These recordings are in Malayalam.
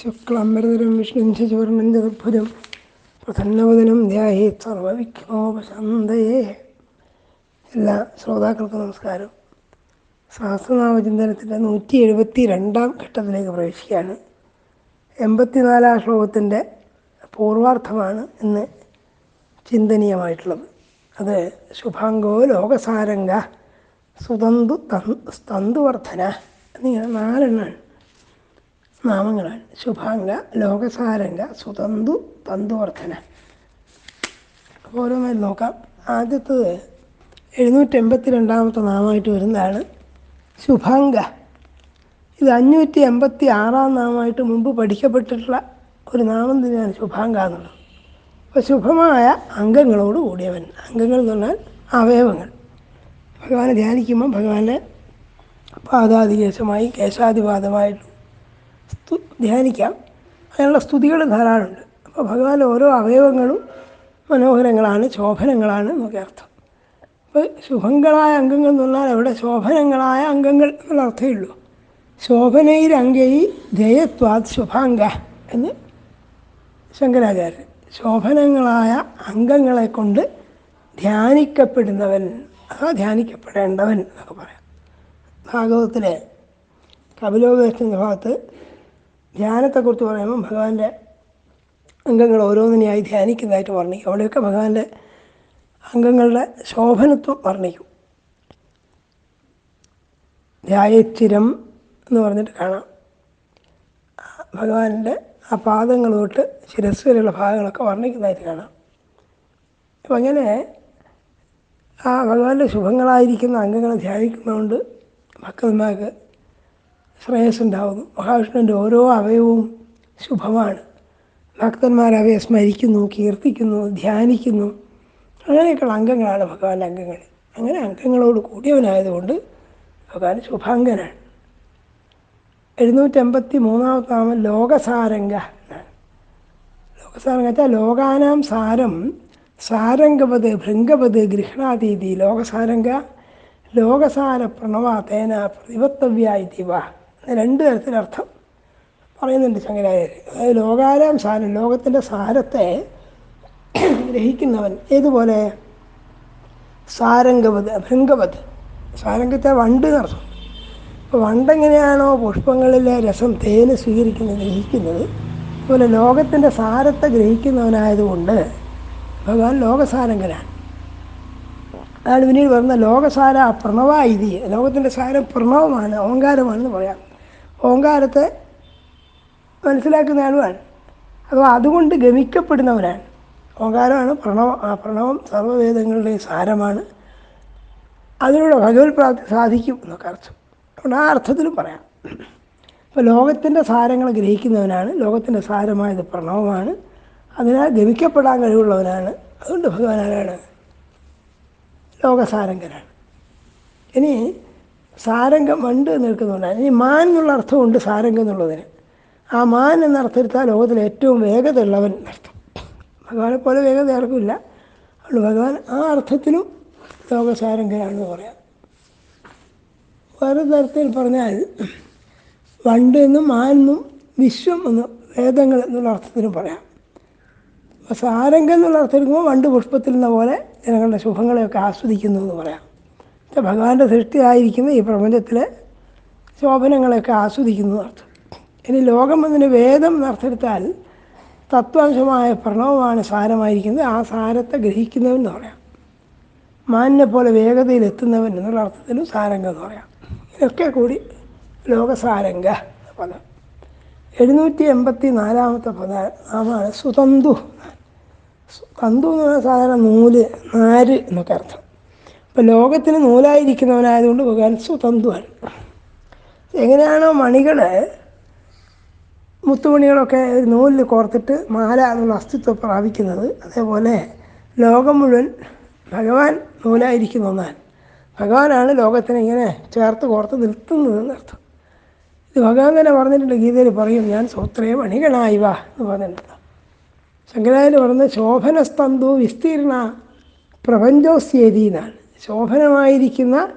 ശുക്ലാംബരധരം വിഷ്ണും പ്രസന്നവദനം ധ്യായേ സർവവിഘ്നോപശാന്തയേ. എല്ലാ ശ്രോതാക്കൾക്കും നമസ്കാരം. സഹസ്രനാമചിന്തനത്തിന്റെ നൂറ്റി എഴുപത്തി രണ്ടാം ഘട്ടത്തിലേക്ക് പ്രവേശിക്കുകയാണ്. എൺപത്തിനാലാം ശ്ലോകത്തിന്റെ പൂർവാർത്ഥമാണ് ഇന്ന് ചിന്തനീയമായിട്ടുള്ളത്. അത് ശുഭാംഗോ ലോകസാരംഗ സുതന്തു സ്തന്തുവർദ്ധന എന്നിങ്ങനെ നാലെണ്ണമാണ് നാമങ്ങളാണ്. ശുഭാംഗ ലോകസാരംഗ സുതന്തു തന്തുവർദ്ധന. അപ്പോൾ ഓരോന്നായി നോക്കാം. ആദ്യത്തത് എഴുന്നൂറ്റി രണ്ടാമത്തെ നാമമായിട്ട് വരുന്നതാണ് ശുഭാംഗ. ഇത് അഞ്ഞൂറ്റി എൺപത്തി ആറാം നാമമായിട്ട് മുമ്പ് പഠിക്കപ്പെട്ടിട്ടുള്ള ഒരു നാമം തന്നെയാണ് ശുഭാംഗ എന്നുള്ളത്. അപ്പോൾ ശുഭമായ അംഗങ്ങളോട് കൂടിയവൻ. അംഗങ്ങൾ എന്ന് പറഞ്ഞാൽ അവയവങ്ങൾ. ഭഗവാനെ ധ്യാനിക്കുമ്പോൾ ഭഗവാനെ പാദാതികേശമായി കേശാദിപാദമായിട്ടും സ്തു ധ്യാനിക്കാം. അതിനുള്ള സ്തുതികൾ ധാരാളമുണ്ട്. അപ്പോൾ ഭഗവാൻ ഓരോ അവയവങ്ങളും മനോഹരങ്ങളാണ് ശോഭനങ്ങളാണ് എന്നൊക്കെ അർത്ഥം. അപ്പോൾ ശുഭങ്ങളായ അംഗങ്ങൾ എന്ന് പറഞ്ഞാൽ അവിടെ ശോഭനങ്ങളായ അംഗങ്ങൾ എന്നുള്ള അർത്ഥമേ ഉള്ളൂ. ശോഭനയിരംഗൈ ധേയത്വാത് ശുഭാംഗ എന്ന് ശങ്കരാചാര്യൻ ശോഭനങ്ങളായ അംഗങ്ങളെ കൊണ്ട് ധ്യാനിക്കപ്പെടുന്നവൻ അഥവാ ധ്യാനിക്കപ്പെടേണ്ടവൻ എന്നൊക്കെ പറയാം. ഭാഗവതത്തിലെ കപിലോപദേശത്തിന്റെ ഭാഗത്ത് ധ്യാനത്തെക്കുറിച്ച് പറയുമ്പോൾ ഭഗവാന്റെ അംഗങ്ങൾ ഓരോന്നിനെയായി ധ്യാനിക്കുന്നതായിട്ട് വർണിക്കും. അവിടെയൊക്കെ ഭഗവാന്റെ അംഗങ്ങളുടെ ശോഭനത്വം വർണിക്കും. ധ്യായച്ചിരം എന്ന് പറഞ്ഞിട്ട് കാണാം. ഭഗവാന്റെ ആ പാദങ്ങൾ തൊട്ട് ശിരസ് വരെയുള്ള ഭാഗങ്ങളൊക്കെ വർണിക്കുന്നതായിട്ട് കാണാം. അപ്പം അങ്ങനെ ആ ഭഗവാന്റെ ശുഭങ്ങളായിരിക്കുന്ന അംഗങ്ങളെ ധ്യാനിക്കുന്നതുകൊണ്ട് ഭക്തന്മാർക്ക് ശ്രേയസ്സുണ്ടാകുന്നു മഹാവിഷ്ണുവിന്റെ ഓരോ അവയവും ശുഭമാണ്. ഭക്തന്മാർ അവയെ സ്മരിക്കുന്നു കീർത്തിക്കുന്നു ധ്യാനിക്കുന്നു. അങ്ങനെയൊക്കെയുള്ള അംഗങ്ങളാണ് ഭഗവാന്റെ അംഗങ്ങൾ. അങ്ങനെ അംഗങ്ങളോട് കൂടിയവനായതുകൊണ്ട് ഭഗവാൻ ശുഭാംഗനാണ്. എഴുന്നൂറ്റമ്പത്തി മൂന്നാമത്തെ നാമം ലോകസാരംഗ എന്നാണ്. ലോകസാരംഗ വെച്ചാൽ ലോകാനാം സാരം സാരംഗപത് ഭൃംഗപത് ഗൃഹണാതീതി ലോകസാരംഗ ലോകസാര പ്രണവ തേന പ്രതിപത്തവ്യ ഇതിവ രണ്ട് തരത്തിലർത്ഥം പറയുന്നുണ്ട് ശങ്കരാചാര്യ. അതായത് ലോകാനാം സാരം ലോകത്തിന്റെ സാരത്തെ ഗ്രഹിക്കുന്നവൻ ഏതുപോലെ? സാരംഗവത് ഭൃംഗവത് സാരംഗത്തെ വണ്ട് എന്നർത്ഥം അപ്പോൾ വണ്ടെങ്ങനെയാണോ പുഷ്പങ്ങളിലെ രസം തേന് സ്വീകരിക്കുന്നത് ഗ്രഹിക്കുന്നത്? അതുപോലെ ലോകത്തിന്റെ സാരത്തെ ഗ്രഹിക്കുന്നവനായതുകൊണ്ട് ഭഗവാൻ ലോകസാരംഗനാണ്. അതാണ് പിന്നീട് പറയുന്ന ലോകസാര പ്രണവ ഇതി ലോകത്തിന്റെ സാരം പ്രണവമാണ് ഓങ്കാരമാണെന്ന് പറയാം. ഓങ്കാരത്തെ മനസ്സിലാക്കുന്നയാളുമാണ്. അപ്പോൾ അതുകൊണ്ട് ഗമിക്കപ്പെടുന്നവനാണ് ഓങ്കാരമാണ് പ്രണവ പ്രണവം സർവവേദങ്ങളുടെ സാരമാണ്. അതിലൂടെ ഭഗവത് പ്രാപ്തി സാധിക്കും എന്നൊക്കെ അർത്ഥം. അതുകൊണ്ട് ആ അർത്ഥത്തിലും പറയാം. അപ്പോൾ ലോകത്തിന്റെ സാരങ്ങൾ ഗ്രഹിക്കുന്നവനാണ് ലോകത്തിന്റെ സാരമായത് പ്രണവമാണ്. അതിനാൽ ഗമിക്കപ്പെടാൻ കഴിവുള്ളവനാണ്. അതുകൊണ്ട് ഭഗവാനാരാണ് ലോകസാരംഗനാണ് ഇനി സാരംഗം വണ്ട് നിൽക്കുന്നുണ്ടാണ് ഇനി മാൻ എന്നുള്ള അർത്ഥമുണ്ട് സാരംഗം എന്നുള്ളതിന്. ആ മാൻ എന്ന അർത്ഥമെടുത്താൽ ലോകത്തിൽ ഏറ്റവും വേഗതയുള്ളവൻ എന്നർത്ഥം ഭഗവാനെ പോലെ വേഗത ആർക്കുമില്ല. അതുകൊണ്ട് ഭഗവാൻ ആ അർത്ഥത്തിലും ലോകസാരംഗനാണെന്ന് പറയാം. വേറെ തരത്തിൽ പറഞ്ഞാൽ വണ്ട് എന്നും മാൻ എന്നും വിശ്വം എന്നും വേദങ്ങൾ എന്നുള്ള അർത്ഥത്തിലും പറയാം. അപ്പോൾ സാരംഗം എന്നുള്ള അർത്ഥം എടുക്കുമ്പോൾ വണ്ട് പുഷ്പത്തിൽ നിന്ന പോലെ ജനങ്ങളുടെ ശുഭങ്ങളെയൊക്കെ ആസ്വദിക്കുന്നു എന്ന് പറയാം. ഭഗവാന്റെ സൃഷ്ടിയായിരിക്കുന്ന ഈ പ്രപഞ്ചത്തിലെ ശോഭനങ്ങളെയൊക്കെ ആസ്വദിക്കുന്നു അർത്ഥം ഇനി ലോകം എന്നതിന് വേദം എന്നർത്ഥെടുത്താൽ തത്വാംശമായ പ്രണവമാണ് സാരമായിരിക്കുന്നത്. ആ സാരത്തെ ഗ്രഹിക്കുന്നവൻ എന്ന് പറയാം. മാനിനെ പോലെ വേഗതയിൽ എത്തുന്നവൻ എന്നുള്ള അർത്ഥത്തിലും സാരംഗം എന്ന് പറയാം. ഇതൊക്കെ കൂടി ലോകസാരംഗ പദം. എഴുന്നൂറ്റി എൺപത്തി നാലാമത്തെ പദ നാമാണ് സുതന്തു. തന്തു എന്ന് പറഞ്ഞാൽ സാധാരണ നൂൽ നാര് എന്നൊക്കെ അർത്ഥം. അപ്പോൾ ലോകത്തിന് നൂലായിരിക്കുന്നവനായതുകൊണ്ട് ഭഗവാൻ സ്വതന്ത്രമാണ്. എങ്ങനെയാണോ മണികൾ മുത്തുമണികളൊക്കെ ഒരു നൂലിൽ കോർത്തിട്ട് മാല എന്നുള്ള അസ്തിത്വം പ്രാപിക്കുന്നത്. അതേപോലെ ലോകം മുഴുവൻ ഭഗവാൻ നൂലായിരിക്കുന്ന ഒന്നാണ്. ഭഗവാനാണ് ലോകത്തിനെ ഇങ്ങനെ ചേർത്ത് കോർത്ത് നിർത്തുന്നത് എന്നർത്ഥം. ഇത് ഭഗവാൻ തന്നെ പറഞ്ഞിട്ടുണ്ട് ഗീതയിൽ പറയും ഞാൻ സ്വത്രേ മണികളായി വാ എന്ന് പറഞ്ഞിട്ടുണ്ട്. ശങ്കരാചാര്യ പറഞ്ഞ ശോഭനസ്തന്തു വിസ്തീർണ പ്രപഞ്ചോസ്യേതി എന്നാണ്. ശോഭനമായിരിക്കുന്ന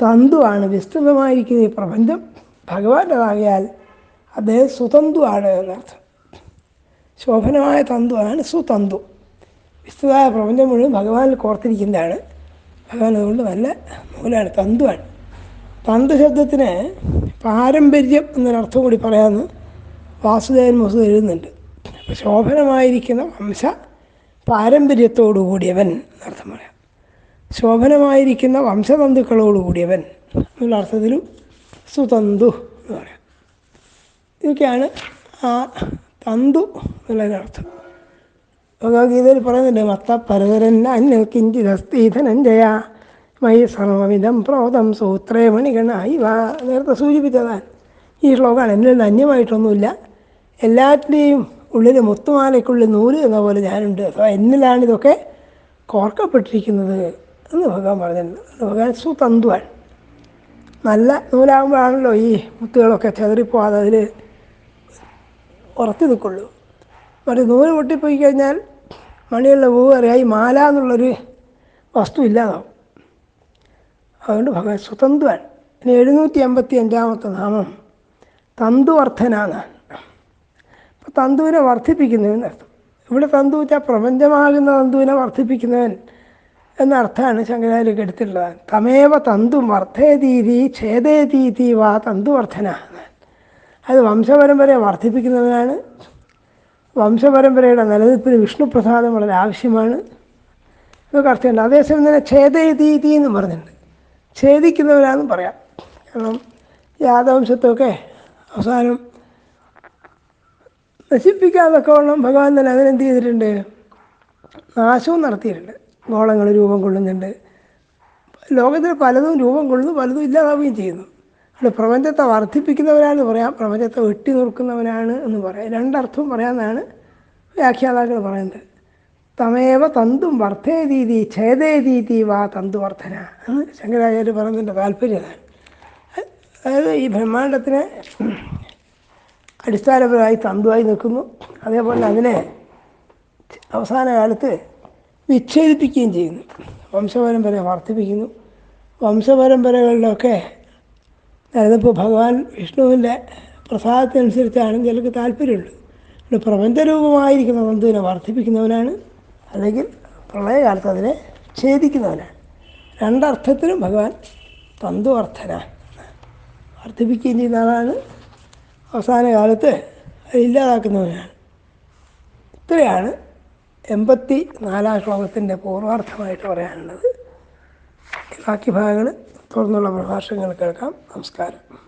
തന്തുവാണ് വിസ്തൃതമായിരിക്കുന്ന ഈ പ്രപഞ്ചം ഭഗവാന്റേതാകയാൽ അദ്ദേഹം സുതന്തുവാണ് എന്നർത്ഥം. ശോഭനമായ തന്തുവാണ് സുതന്തു. വിസ്തൃതമായ പ്രപഞ്ചം മുഴുവൻ ഭഗവാനിൽ കോർത്തിരിക്കുന്നതാണ്. ഭഗവാൻ അതുകൊണ്ട് നല്ല നൂലാണ് തന്തുവാണ്. തന്തു ശബ്ദത്തിന് പാരമ്പര്യം എന്നൊരർത്ഥം കൂടി പറയാമെന്ന് വാസുദേവൻ മുസു എഴുതുന്നുണ്ട്. ശോഭനമായിരിക്കുന്ന വംശ പാരമ്പര്യത്തോടു കൂടിയവൻ എന്നർത്ഥം പറയാം. ശോഭനമായിരിക്കുന്ന വംശതന്തുക്കളോട് കൂടിയവൻ എന്നുള്ള അർത്ഥത്തിൽ സുതന്തു എന്ന് പറയാം. ഇതൊക്കെയാണ് ആ തന്തു എന്നുള്ളതിനർത്ഥം ഭഗവത്ഗീതയിൽ പറയുന്നുണ്ട് മത്ത പരതരൻ അന്യ കിഞ്ചിതസ്തീധനഞ്ജയ മയി സർവമിതം പ്രോതം സൂത്രേ മണികണായി ഇവ നേരത്തെ സൂചിപ്പിച്ചതാണ് ഈ ശ്ലോകമാണ് എന്നിൽ അന്യമായിട്ടൊന്നുമില്ല എല്ലാറ്റിന്റെയും ഉള്ളിൽ മുത്തുമാലയ്ക്കുള്ളിൽ നൂൽ എന്ന പോലെ ഞാനുണ്ട്. അപ്പോൾ എന്നിലാണ് ഇതൊക്കെ കോർക്കപ്പെട്ടിരിക്കുന്നത്. എന്ന് ഭഗവാൻ പറഞ്ഞിട്ടുണ്ട്. ഭഗവാൻ സുതന്തുവാൻ നല്ല നൂലാകുമ്പോഴാണല്ലോ ഈ മുത്തുകളൊക്കെ ചെതറിപ്പോവാതെ അതിൽ ഉറച്ചു നിൽക്കുള്ളൂ. മറ്റേ നൂൽ പൊട്ടിപ്പോയി കഴിഞ്ഞാൽ മണിയുള്ള പൂവ് അറിയായി മാല എന്നുള്ളൊരു വസ്തു ഇല്ലാതാവും. അതുകൊണ്ട് ഭഗവാൻ സ്വതന്ത്രൻ ഇനി എഴുന്നൂറ്റി എൺപത്തി അഞ്ചാമത്തെ നാമം തന്തുവർദ്ധനാണ്. അപ്പോൾ തന്തുവിനെ വർദ്ധിപ്പിക്കുന്നവൻ അർത്ഥം ഇവിടെ തന്തു വെച്ചാൽ പ്രപഞ്ചമാകുന്ന തന്തുവിനെ വർദ്ധിപ്പിക്കുന്നവൻ എന്നർത്ഥമാണ് ശങ്കരാചാര്യക്ക് എടുത്തിട്ടുള്ളത്. തമേവ തന്തു വർദ്ധേതീതി ഛേദേതീതി വാ തന്തുവർദ്ധന അത് വംശപരമ്പരയെ വർദ്ധിപ്പിക്കുന്നതിനാണ്. വംശപരമ്പരയുടെ നിലനിൽപ്പിന് വിഷ്ണുപ്രസാദം വളരെ ആവശ്യമാണ്. എന്നൊക്കെ അർത്ഥമുണ്ട് അതേസമയം തന്നെ ഛേദയതീതി എന്ന് പറഞ്ഞിട്ടുണ്ട്. ഛേദിക്കുന്നവരാണെന്ന് പറയാം. കാരണം യാദവംശത്തൊക്കെ അവസാനം നശിപ്പിക്കാതൊക്കെ ഉള്ള ഭഗവാൻ തന്നെ അതിനെന്ത് ചെയ്തിട്ടുണ്ട്? നാശവും നടത്തിയിട്ടുണ്ട്. ഗോളങ്ങൾ രൂപം കൊള്ളുന്നുണ്ട്. ലോകത്തിൽ പലതും രൂപം കൊള്ളുന്നു പലതും ഇല്ലാതാവുകയും ചെയ്യുന്നു. അവിടെ പ്രപഞ്ചത്തെ വർദ്ധിപ്പിക്കുന്നവരാണ് പറയാം പ്രപഞ്ചത്തെ വെട്ടി നുറുക്കുന്നവനാണ് എന്ന് പറയാം. രണ്ടർത്ഥവും പറയാമെന്നാണ് വ്യാഖ്യാതാക്കൾ പറയുന്നത്. തമേവ തന്തും വർദ്ധേ രീതി ഛേദേ രീതി വാ തന്തു വർദ്ധന എന്ന് ശങ്കരാചാര്യ പറഞ്ഞതിന്റെ താല്പര്യതാണ് അതായത് ഈ ബ്രഹ്മാണ്ടത്തിനെ അടിസ്ഥാനപരമായി തന്തുവായി നിൽക്കുന്നു. അതേപോലെ അതിനെ അവസാന കാലത്ത് വിച്ഛേദിപ്പിക്കുകയും ചെയ്യുന്നു. വംശപരമ്പര വർദ്ധിപ്പിക്കുന്നു. വംശപരമ്പരകളിലൊക്കെ അതിപ്പോൾ ഭഗവാൻ വിഷ്ണുവിന്റെ പ്രസാദത്തിനനുസരിച്ചാണ് ചിലർക്ക് താല്പര്യമുള്ളത്. പിന്നെ പ്രപഞ്ചരൂപമായിരിക്കുന്ന തന്തുവിനെ വർദ്ധിപ്പിക്കുന്നവനാണ് അല്ലെങ്കിൽ പ്രളയകാലത്ത് അതിനെ ഛേദിക്കുന്നവനാണ്. രണ്ടർത്ഥത്തിലും ഭഗവാൻ തന്തുവർദ്ധന വർദ്ധിപ്പിക്കുകയും ചെയ്യുന്ന ആളാണ്. അവസാന കാലത്ത് ഇല്ലാതാക്കുന്നവനാണ്. ഇത്രയാണ് എൺപത്തി നാലാം ശ്ലോകത്തിന്റെ പൂർവാർത്ഥമായിട്ട് പറയാനുള്ളത്. ബാക്കി ഭാഗങ്ങൾ തുടർന്നുള്ള പ്രഭാഷണങ്ങൾ കേൾക്കാം. നമസ്കാരം.